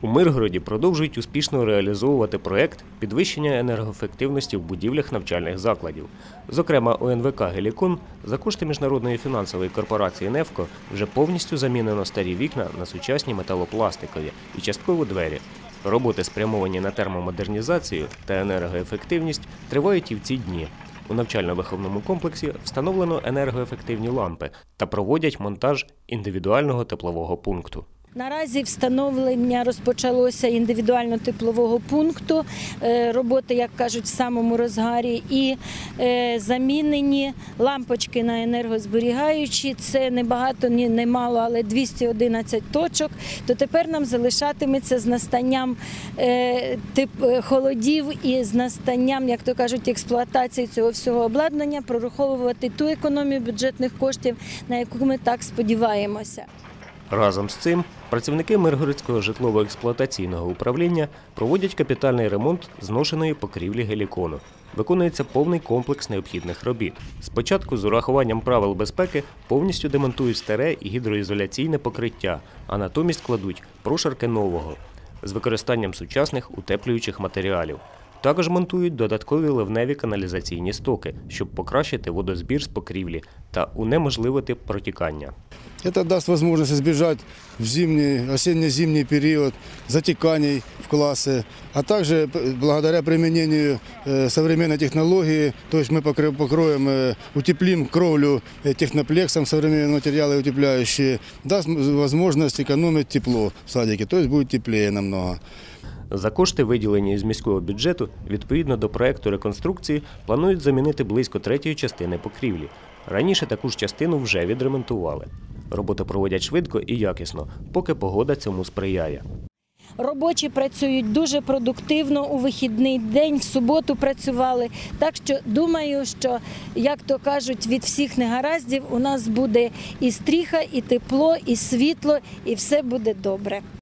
У Миргороді продовжують успішно реалізовувати проект підвищення енергоефективності в будівлях навчальних закладів. Зокрема, ОНВК Гелікон за кошти міжнародної фінансової корпорації «Нефко» вже повністю замінено старі вікна на сучасні металопластикові і частково двері. Роботи, спрямовані на термомодернізацію та енергоефективність, тривають і в ці дні. У навчально-виховному комплексі встановлено енергоефективні лампи та проводять монтаж індивідуального теплового пункту. Наразі встановлення розпочалося індивідуально-теплового пункту. Е, Роботи, як кажуть, в самому розгарі, і е, замінені лампочки на енергозберігаючі. Це не багато, ні не мало, але 211 точок. То тепер нам залишатиметься з настанням е, тип холодів і з настанням, як то кажуть, експлуатації цього всього обладнання, прораховувати ту економію бюджетних коштів, на яку ми так сподіваємося. Разом з цим працівники Миргородського житлово-експлуатаційного управління проводять капітальний ремонт зношеної покрівлі гелікону. Виконується повний комплекс необхідних робіт. Спочатку з урахуванням правил безпеки повністю демонтують старе і гідроізоляційне покриття, а натомість кладуть прошарки нового з використанням сучасних утеплюючих матеріалів. Також монтують додаткові ливневі каналізаційні стоки, щоб покращити водозбір з покрівлі та унеможливити протікання. Это даст возможность избежать в зимний, осенне-зимний период затеканий в классы, а также п- благодаря применению э, современной технологии, то есть мы покры- покроем, э, утеплим кровлю э, техноплексом, современные материалы утепляющие, даст м- возможность экономить тепло в садике, то есть будет теплее намного. За кошти, виділені з міського бюджету, відповідно до проекту реконструкції, планують замінити близько третьої частини покрівлі. Раніше таку ж частину вже відремонтували. Роботи проводять швидко і якісно, поки погода цьому сприяє. Робочі працюють дуже продуктивно у вихідний день, в суботу працювали. Так що думаю, що як то кажуть, від всіх негараздів у нас буде і стріха, і тепло, і світло, і все буде добре.